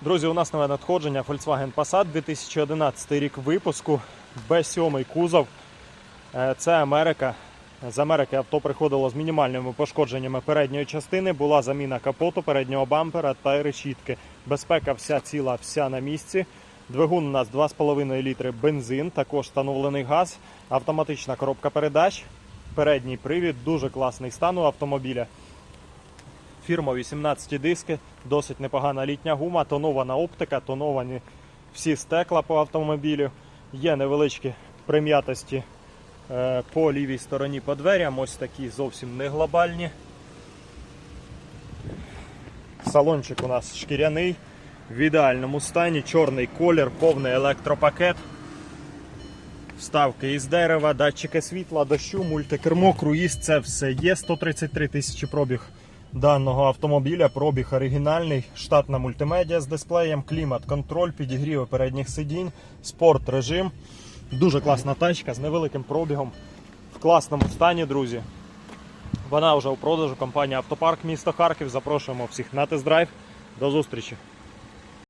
Друзі, у нас нове надходження Volkswagen Passat 2011 рік випуску, B7 кузов. Е, Це Америка. З Америки авто приходило з мінімальними пошкодженнями передньої частини. Була заміна капоту, переднього бампера та решітки. Безпека вся ціла, вся на місці. Двигун у нас 2,5 літри бензин, також встановлений газ, автоматична коробка передач, передній привід, дуже класний стан у автомобіля. Фірмові 17 диски, досить непогана літня гума, тонована оптика, тоновані всі стекла по автомобілю. Є невеличкі прим'ятості е, по лівій стороні по дверям, ось такі зовсім не глобальні. Салончик у нас шкіряний, в ідеальному стані, чорний колір, повний електропакет. Вставки із дерева, датчики світла, дощу, мультикермо, круїз, це все є. 133 тисячі пробіг даного автомобіля. Пробіг оригінальний, штатна мультимедіа з дисплеєм, клімат, контроль, підігріви передніх сидінь, спорт режим. Дуже класна тачка з невеликим пробігом. В класному стані, друзі. Вона вже у продажу. Компанія Автопарк місто Харків. Запрошуємо всіх на тест-драйв. До зустрічі!